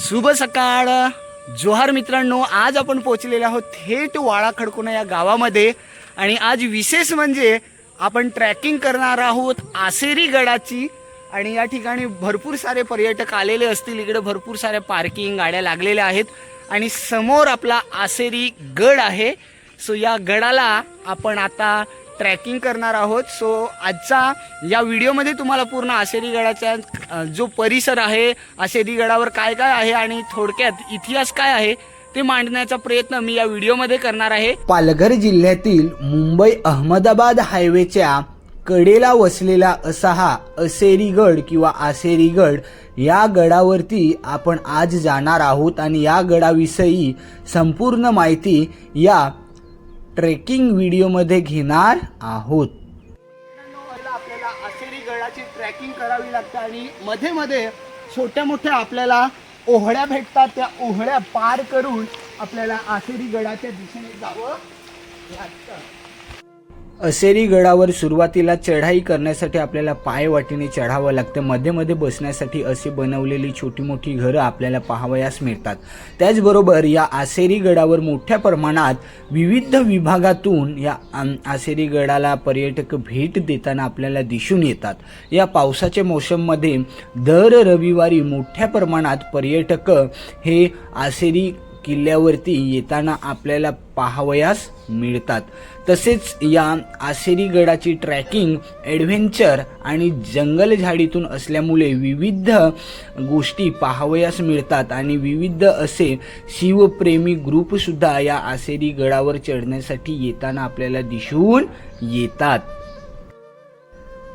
शुभ सकाळ. जोहार मित्रांनो आज आपण पोहोचलेलो आहोत थेट वाळा खडकोना या गावामध्ये. आणि आज विशेष म्हणजे आपण ट्रॅकिंग करणार आहोत आसेरी गडाची. आणि या ठिकाणी भरपूर सारे पर्यटक आलेले असतील. इकडे भरपूर साऱ्या पार्किंग गाड्या लागलेल्या आहेत. आणि समोर आपला आसेरी गड आहे. सो या गडाला आपण आता ट्रॅकिंग करणार आहोत. सो आजचा या व्हिडिओमध्ये तुम्हाला पूर्ण आशेरी गडाचा जो परिसर आहे आशेरी गडावर काय काय आहे आणि थोडक्यात इतिहास काय आहे ते मांडण्याचा प्रयत्न मी या व्हिडिओमध्ये करणार आहे. पालघर जिल्ह्यातील मुंबई अहमदाबाद हायवेच्या कडेला वसलेला असा हा असेरीगड किंवा आसेरीगड या गडावरती आपण आज जाणार आहोत आणि या गडाविषयी संपूर्ण माहिती या ट्रेकिंग व्हिडिओमध्ये घेणार आहोत. आपल्याला आशेरी गडाची ट्रॅकिंग करावी लागते आणि मध्ये मध्ये छोट्या मोठ्या आपल्याला ओहळ्या भेटतात. त्या ओहळ्या पार करून आपल्याला आसेरी गडाच्या दिशेने जावं लागतं. असेरी गडावर सुरुवातीला चढाई करण्यासाठी आपल्याला पायवाटीने चढावं लागतं. मध्ये मध्ये बसण्यासाठी असे बनवलेली छोटी मोठी घरं आपल्याला पाहावयास मिळतात. त्याचबरोबर या आसेरी गडावर मोठ्या प्रमाणात विविध विभागातून या आसेरी गडाला पर्यटक भेट देताना आपल्याला दिसून येतात. या पावसाच्या मोसममध्ये दर रविवारी मोठ्या प्रमाणात पर्यटक हे आसेरी किल्ल्यावरती येताना आपल्याला पाहावयास मिळतात. तसेच या आसेरी गडाची ट्रॅकिंग ॲडव्हेंचर आणि जंगल झाडीतून असल्यामुळे विविध गोष्टी पाहावयास मिळतात आणि विविध असे शिवप्रेमी ग्रुपसुद्धा या आसेरी गडावर चढण्यासाठी येताना आपल्याला दिसून येतात.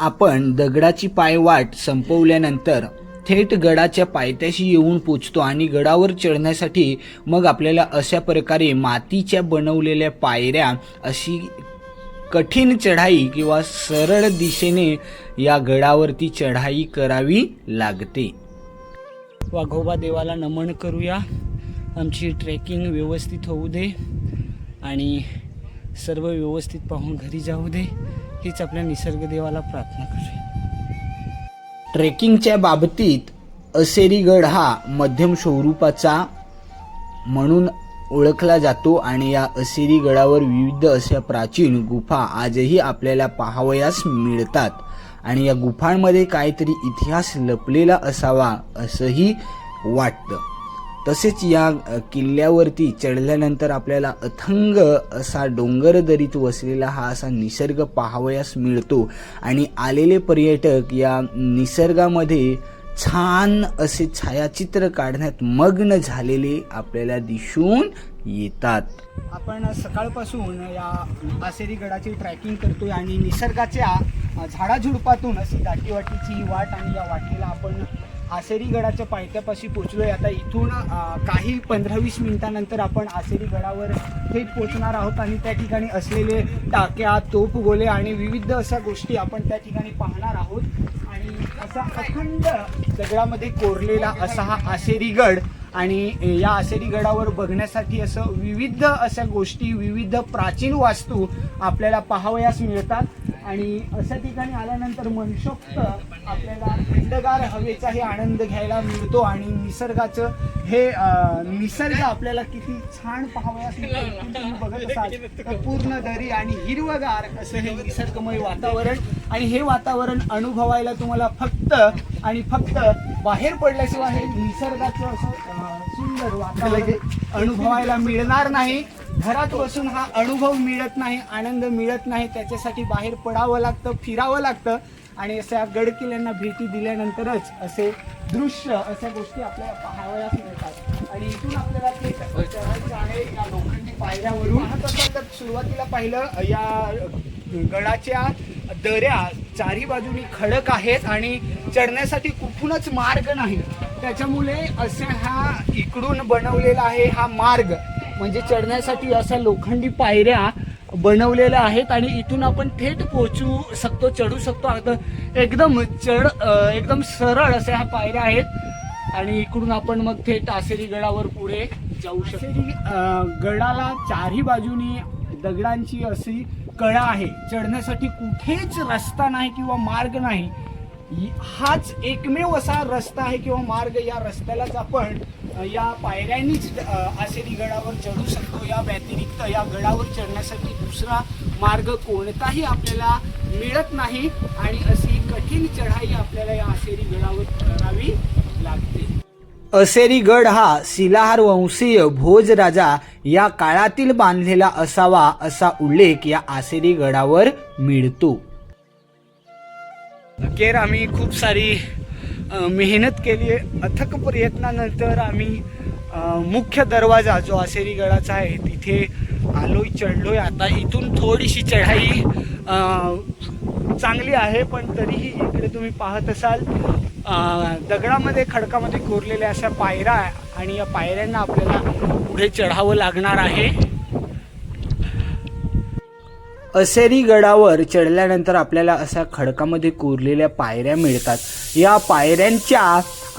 आपण दगडाची पायवाट संपवल्यानंतर थेट गडाच्या पायथ्याशी येऊन पोचतो आणि गडावर चढण्यासाठी मग आपल्याला अशा प्रकारे मातीच्या बनवलेल्या पायऱ्या अशी कठीण चढाई किंवा सरळ दिशेने या गडावरती चढाई करावी लागते. वाघोबा देवाला नमन करूया. आमची ट्रेकिंग व्यवस्थित होऊ दे आणि सर्व व्यवस्थित पाहून घरी जाऊ दे. हीच आपल्या निसर्गदेवाला प्रार्थना करूया. ट्रेकिंगच्या बाबतीत असेरीगड हा मध्यम स्वरूपाचा म्हणून ओळखला जातो आणि या असेरी गडावर विविध अशा प्राचीन गुफा आजही आपल्याला पाहावयास मिळतात. आणि या गुफांमध्ये काहीतरी इतिहास लपलेला असावा असंही वाटतं. तसेच या किल्ल्यावरती चढल्यानंतर आपल्याला अथंग असा डोंगर दरीत वसलेला हा असा निसर्ग पाहावयास मिळतो. आणि आलेले पर्यटक या निसर्गामध्ये छान असे छायाचित्र काढण्यात मग्न झालेले आपल्याला दिसून येतात. आपण सकाळपासून या आसेरी गडाची ट्रॅकिंग करतोय आणि निसर्गाच्या झाडाझुडपातून अशी दाटीवाटीची वाट आणि या वाटेला आपण आसेरी गडाच्या पायथ्यापाशी पोचलोय आता इथून काही पंधरा वीस मिनिटानंतर आपण आसेरी गडावर थेट पोचणार आहोत आणि त्या ठिकाणी असलेले टाक्या तोप गोले आणि विविध अशा गोष्टी आपण त्या ठिकाणी पाहणार आहोत. आणि असा अखंड दगडामध्ये कोरलेला असा हा आसेरी गड आणि या आसेरी गडावर बघण्यासाठी असं विविध अशा गोष्टी विविध प्राचीन वास्तू आपल्याला पाहावयास मिळतात. आणि अशा ठिकाणी आल्यानंतर मनसोक्त आपल्याला थंडगार हवेचाही आनंद घ्यायला मिळतो आणि निसर्गाचं हे निसर्ग आपल्याला किती छान पाहावयास तुम्ही बघत असाल तर पूर्ण दरी आणि हिरवगार असं हे निसर्गमय वातावरण. आणि हे वातावरण अनुभवायला तुम्हाला फक्त आणि फक्त बाहेर पडल्याशिवाय हे निसर्गाचं असं सुंदर वातावरण अनुभवायला मिळणार नाही. घरात बसून हा अनुभव मिळत नाही आनंद मिळत नाही त्याच्यासाठी बाहेर पडावं लागतं फिरावं लागतं. आणि अशा गड किल्ल्यांना भेटी दिल्यानंतरच असे दृश्य अशा गोष्टी आपल्याला पाहावयास मिळतात. आणि इथून आपल्याला ते चढायचं आहे या लोखंडी पायऱ्यावरून. पाहत तर सुरुवातीला पाहिलं या गडाच्या दऱ्या चारी बाजूनी खडक आहेत आणि चढण्यासाठी कुठूनच मार्ग नाही. त्याच्यामुळे असे हा इकडून बनवलेला आहे हा मार्ग. म्हणजे चढण्यासाठी अशा लोखंडी पायऱ्या बनवलेल्या आहेत आणि इथून आपण थेट पोहोचू शकतो चढू शकतो. आता एकदम चढ एकदम सरळ अशा ह्या पायऱ्या आहेत आणि इकडून आपण मग थेट आसेरी गडावर पुढे जाऊ शकतो. गडाला चारही बाजूनी दगडांची अशी कळा आहे. चढण्यासाठी कुठेच रस्ता नाही किंवा मार्ग नाही. हाच एकमेव असा रस्ता आहे किंवा मार्ग या रस्त्यालाच आपण या पायऱ्यांनीच आसेरी गडावर चढू शकतो. या व्यतिरिक्त या गडावर चढण्यासाठी दुसरा मार्ग कोणताही आपल्याला मिळत नाही आणि अशी कठीण चढाई आपल्याला या आसेरी गडावर करावी लागते. असेरी गड हा शिलाहार वंशीय भोज राजा या काळातील बांधलेला असावा असा उल्लेख या आसेरी गडावर मिळतो. अखेर आम्ही खूप सारी मेहनत केली आहे. अथक प्रयत्नानंतर आम्ही मुख्य दरवाजा जो आसेरी गडाचा आहे तिथे आलोय चढलोय. आता इथून थोडीशी चढाई चांगली आहे पण तरीही इकडे तुम्ही पाहत असाल दगडामध्ये खडकामध्ये कोरलेल्या अशा पायऱ्या आणि या पायऱ्यांना आपल्याला पुढे चढावं लागणार आहे. असेरी गडावर चढल्यानंतर आपल्याला अशा खडकामध्ये कोरलेल्या पायऱ्या मिळतात. या पायऱ्यांच्या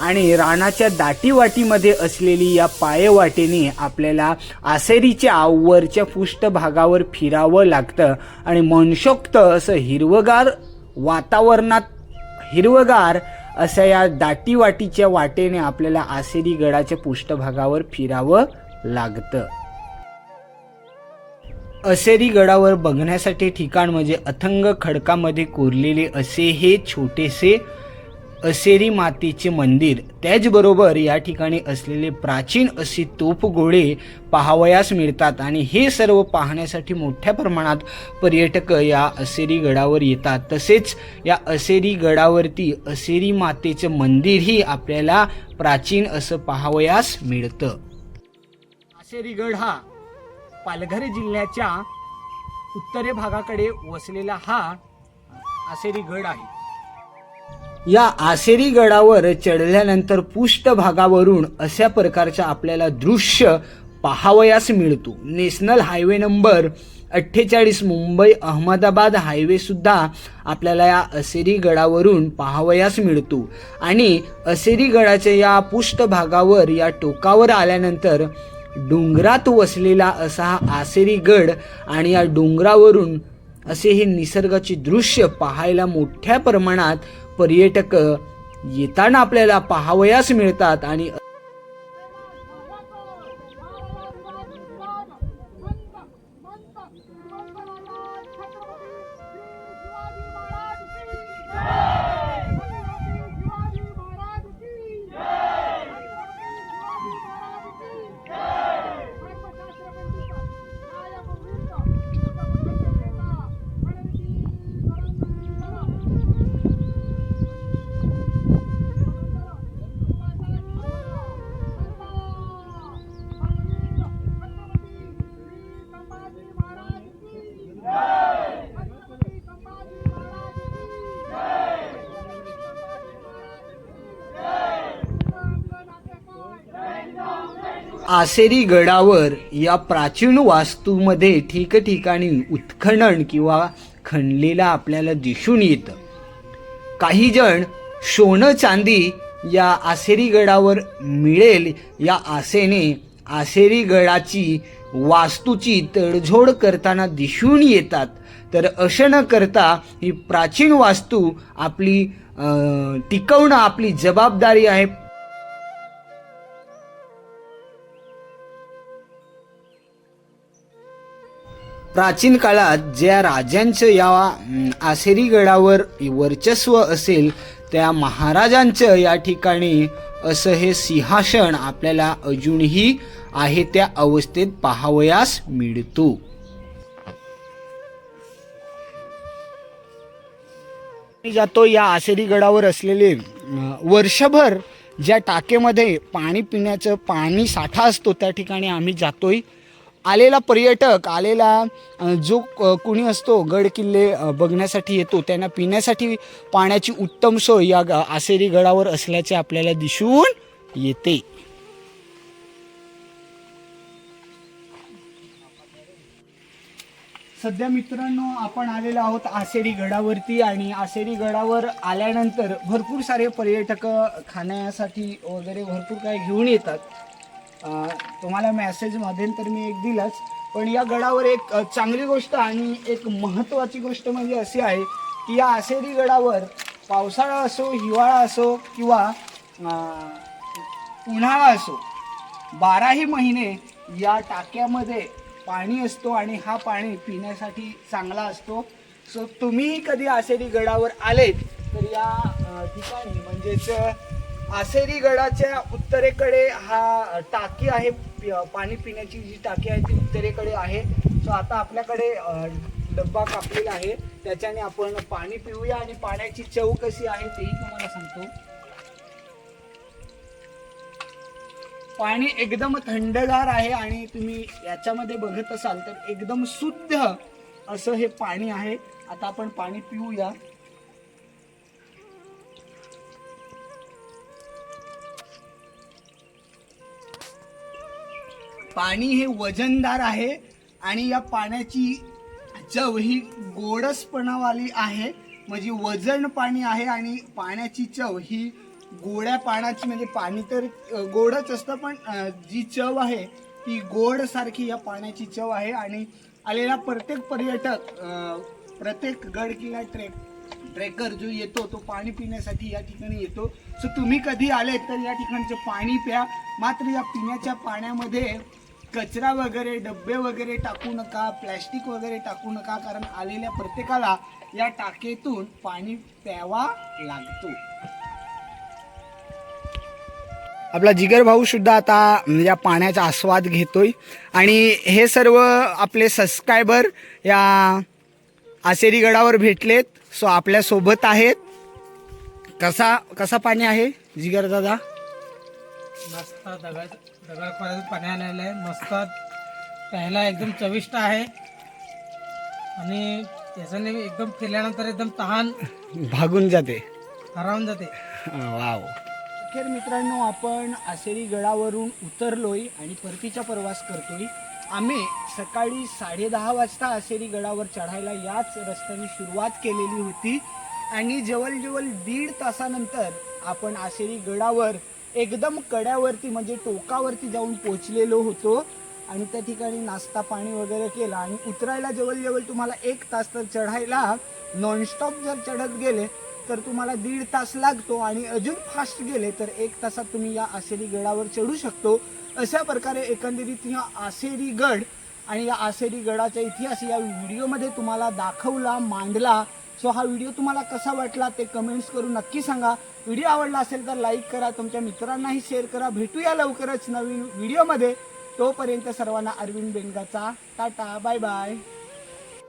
आणि रानाच्या दाटीवाटीमध्ये असलेली या पायवाटेने आपल्याला आसेरीच्या वरच्या पृष्ठभागावर फिरावं लागतं आणि मनशोक्त असं हिरवगार वातावरणात हिरवगार अशा या दाटीवाटीच्या वाटेने आपल्याला आसेरी गडाच्या पृष्ठभागावर फिरावं लागतं. असेरी गडावर बघण्यासाठी ठिकाण म्हणजे अथंग खडकामध्ये कोरलेले असे हे छोटेसे असेरी मातेचे मंदिर. त्याचबरोबर या ठिकाणी असलेले प्राचीन असे तोफगोळे पाहावयास मिळतात आणि हे सर्व पाहण्यासाठी मोठ्या प्रमाणात पर्यटक या असेरी गडावर येतात. तसेच या असेरी गडावरती असेरी मातेचं मंदिरही आपल्याला प्राचीन असं पाहावयास मिळतं. असेरीगड हा पालघर जिल्ह्याच्या उत्तरे भागाकडे वसलेला हा आसेरी गड आहे. या आसेरी गडावर चढल्यानंतर पृष्ठभागावरून अशा प्रकारच्या आपल्याला दृश्य पाहावयास मिळतो. नॅशनल हायवे नंबर अठ्ठेचाळीस मुंबई अहमदाबाद हायवेसुद्धा आपल्याला या असेरी गडावरून पाहावयास मिळतो. आणि असेरी गडाच्या या पृष्ठभागावर या टोकावर आल्यानंतर डोंगरात वसलेला असा हा आसेरी गड आणि या डोंगरावरून असे हे निसर्गाचे दृश्य पाहायला मोठ्या प्रमाणात पर्यटक येताना आपल्याला पाहावयास मिळतात आणि आसेरी गडावर या प्राचीन वास्तूमध्ये ठिकठिकाणी उत्खनन किंवा खणलेला आपल्याला दिसून येतं. काही जण सोनं चांदी या आसेरी गडावर मिळेल या आसेने आसेरी गडाची वास्तूची तडजोड करताना दिसून येतात. तर असं न करता ही प्राचीन वास्तू आपली टिकवणं आपली जबाबदारी आहे. प्राचीन काळात ज्या राजांचं या आसेरीगडावर आसेरी गडावर वर्चस्व असेल त्या महाराजांचं या ठिकाणी असं हे सिंहासन आपल्याला अजूनही आहे त्या अवस्थेत पाहावयास मिळतो. जातो या आसेरी गडावर असलेले वर्षभर ज्या टाकेमध्ये पाणी पिण्याचं पाणी साठा असतो त्या ठिकाणी आम्ही जातोय. आलेला पर्यटक आलेला जो कोणी कुणी असतो गड किल्ले बघण्यासाठी येतो त्यांना पिण्यासाठी पाण्याची उत्तम सोय या आसेरी गडावर असल्याचे आपल्याला दिसून येते. सध्या मित्रांनो आपण आलेलो आहोत आसेरी गडावरती आणि आसेरी गडावर आल्यानंतर भरपूर सारे पर्यटक खाण्यासाठी वगैरे भरपूर काही घेऊन येतात. तुम्हाला मेसेज मध्यंतर मी एक दिलाच पण या गडावर एक चांगली गोष्ट आणि एक महत्त्वाची गोष्ट म्हणजे अशी आहे की या आसेरी गडावर पावसाळा असो हिवाळा असो किंवा उन्हाळा असो बाराही महिने या टाक्यामध्ये पाणी असतो आणि हा पाणी पिण्यासाठी चांगला असतो. सो तुम्हीही कधी आसेरी गडावर आलेत तर या ठिकाणी म्हणजेच आसेरी गडाच्या उत्तरेकडे हा टाकी आहे पाणी पिण्याची जी टाकी आहे ती उत्तरेकडे आहे. सो आता आपल्याकडे डब्बा कापलेला आहे. त्याच्याने आपण पाणी पिऊया आणि पाण्याची चव कशी आहे तेही तुम्हाला सांगतो. पाणी एकदम थंडगार आहे आणि तुम्ही याच्यामध्ये बघत असाल तर एकदम शुद्ध असं हे पाणी आहे. आता आपण पाणी पिऊया. पाणी हे वजनदार आहे आणि या पाण्याची चव ही गोडसपणावाली आहे. म्हणजे वजन पाणी आहे आणि पाण्याची चव ही गोड्या पाण्याची म्हणजे पाणी तर गोडच असतं पण जी चव आहे ती गोडसारखी या पाण्याची चव आहे. आणि आलेला प्रत्येक पर्यटक प्रत्येक गड किल्ला ट्रेक ट्रेकर जो येतो तो पाणी पिण्यासाठी या ठिकाणी येतो. सो तुम्ही कधी आले तर या ठिकाणचं पाणी प्या. मात्र या पिण्याच्या पाण्यामध्ये कचरा वगैरे डब्बे वगैरे टाकू नका प्लॅस्टिक वगैरे टाकू नका कारण आलेल्या प्रत्येकाला या टाकेतून पाणी प्यावा लागतो. आपला जिगर भाऊ सुद्धा आता या पाण्याचा आस्वाद घेतोय. आणि हे सर्व आपले सबस्क्रायबर या आसेरी गडावर भेटलेत. सो आपल्यासोबत आहेत. कसा कसा पाणी आहे जिगर दादा? मस्त दगड दगड खोऱ्यात पाणी आलेलं आहे. मस्त. प्यायला एकदम चविष्ट आहे. आणि त्याच्याने एकदम पिल्यानंतर एकदम तहान भागून जाते. हरावून जाते. वाव. अखेर मित्रांनो आपण आसेरी गडावरून उतरलोय आणि परतीचा प्रवास करतोय. आम्ही सकाळी साडेदहा वाजता आसेरी गडावर चढायला याच रस्त्याने सुरुवात केलेली होती. आणि जवळजवळ दीड तासानंतर आपण आसेरी गडावर एकदम कड्यावरती म्हणजे टोकावरती जाऊन पोचलेलो होतो. आणि त्या ठिकाणी नाश्ता पाणी वगैरे केला. आणि उतरायला जवळजवळ तुम्हाला एक तास तर चढायला नॉनस्टॉप जर चढत गेले तर तुम्हाला दीड तास लागतो आणि अजून फास्ट गेले तर एक तासात तुम्ही या आसेरी गडावर चढू शकतो. अशा प्रकारे एकंदरीत हा आसेरी गड आणि या आसेरी गडाचा इतिहास या व्हिडिओमध्ये तुम्हाला दाखवला मांडला. सो हा व्हिडिओ तुम्हाला कसा वाटला ते कमेंट्स करून नक्की सांगा. व्हिडिओ आवडला असेल तर लाईक करा तुमच्या मित्रांनाही शेअर करा. भेटूया लवकरच नवीन व्हिडिओमध्ये. तोपर्यंत सर्वांना अरविंद बेनगाचा टाटा बाय बाय